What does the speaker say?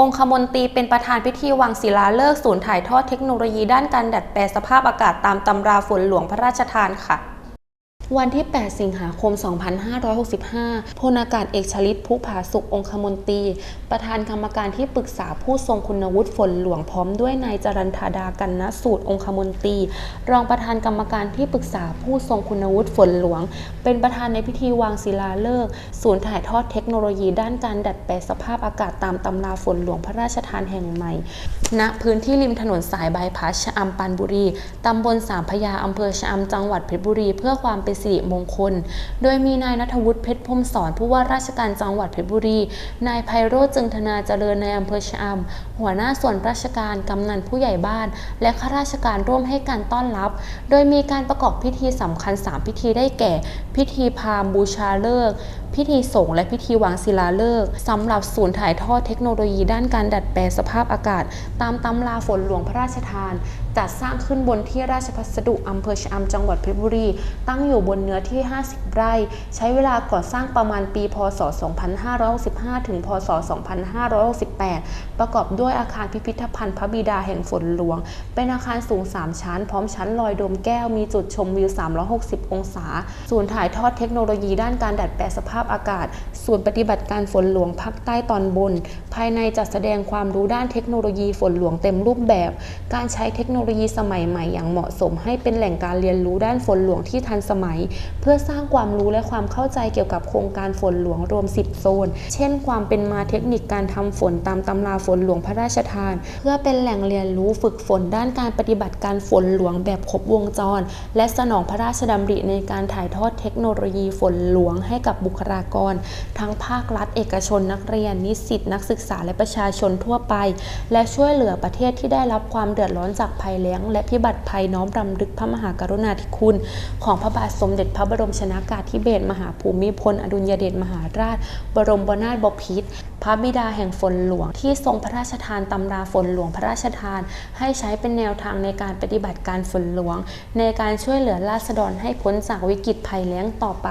องคมนตรีเป็นประธานพิธีวางศิลาฤกษ์ศูนย์ถ่ายทอดเทคโนโลยีด้านการดัดแปลงสภาพอากาศตามตำราฝนหลวงพระราชทานค่ะ วันที่ 8 สิงหาคม 2565 พลอากาศเอกชลิตภูผาสุของคมนตรี ประธานกรรมการที่ปรึกษาผู้ทรงคุณวุฒิฝนหลวงพร้อมด้วยนายจรันธาดากันนสูตรองคมนตรี รองประธานกรรมการที่ปรึกษาผู้ทรงคุณวุฒิฝนหลวง เป็นประธานในพิธีวางศิลาฤกษ์ศูนย์ถ่ายทอดเทคโนโลยีด้านการดัดแปลงสภาพอากาศตามตำราฝนหลวงพระราชทานแห่งใหม่ณพื้นที่ริมถนนสายบายพาสชะอำปานบุรีตำบลสามพยาอำเภอชะอำจังหวัดเพชรบุรี เพื่อความเป็นสิริมงคล โดยมีนายนัทวุฒิเพชรพมสอนผู้ว่าราชการจังหวัดเพชรบุรี นายไพโรจน์จึงธนาเจริญในอำเภอชะอำหัวหน้าส่วนราชการกำนันผู้ใหญ่บ้าน และข้าราชการร่วมให้การต้อนรับ โดยมีการประกอบพิธีสำคัญ 3 พิธีได้แก่ พิธีพามบูชาฤกษ์พิธีสงฆ์และพิธีวางศิลาฤกษ์สำหรับศูนย์ถ่ายทอดเทคโนโลยีด้านการดัดแปลงสภาพอากาศ ตามตำราฝนหลวงพระราชทานจัดสร้างขึ้นบนที่ราชพัสดุอำเภอชะอำจังหวัดเพชรบุรี ตั้งอยู่บนเนื้อที่ 50 ไร่ ใช้เวลาก่อสร้างประมาณปี พศ 2565 ถึง พศ 2568 ประกอบด้วยอาคารพิพิธภัณฑ์พระบิดาแห่งฝนหลวง เป็นอาคารสูง 3 ชั้น พร้อมชั้นลอยโดมแก้ว มีจุดชมวิว 360 องศา ศูนย์ถ่ายทอดเทคโนโลยีด้านการดัดแปลงสภาพอากาศ ศูนย์ปฏิบัติการฝนหลวงภาคใต้ตอนบน ภายในจัดแสดงความรู้ด้านเทคโนโลยีฝนหลวงเต็มรูปแบบ การใช้เทคโนโลยีสมัยใหม่อย่างเหมาะสม ให้เป็นแหล่งการเรียนรู้ด้านฝนหลวงที่ทันสมัย เพื่อสร้างความรู้และความเข้าใจเกี่ยวกับโครงการฝนหลวงรวม 10 โซน เช่น ความเป็นมาเทคนิคการทำฝนตามตำราฝนหลวงพระราชทาน เพื่อเป็นแหล่งเรียนรู้ฝึกฝนด้านการปฏิบัติการฝนหลวงแบบครบวงจร และสนองพระราชดำริในการถ่ายทอดเทคโนโลยีฝนหลวงให้กับบุคลากร ทั้งภาครัฐเอกชนนักเรียน นิสิตนักศึกษาและประชาชนทั่วไป และช่วยเหลือประเทศที่ได้รับความเดือดร้อนจากภัยแล้ง และพิบัติภัยน้อมรำลึกพระมหากรุณาธิคุณ ของพระบาทสมเด็จพระบรมชนากาธิเบศรมหาภูมิพล อดุลยเดชมหาราช บรมนาถบพิตรพระบิดาแห่งฝนหลวง ที่ทรงพระราชทานตำราฝนหลวงพระราชทาน ให้ใช้เป็นแนวทางในการปฏิบัติการฝนหลวง ในการช่วยเหลือราษฎรให้พ้นจากวิกฤตภัยแล้งต่อไป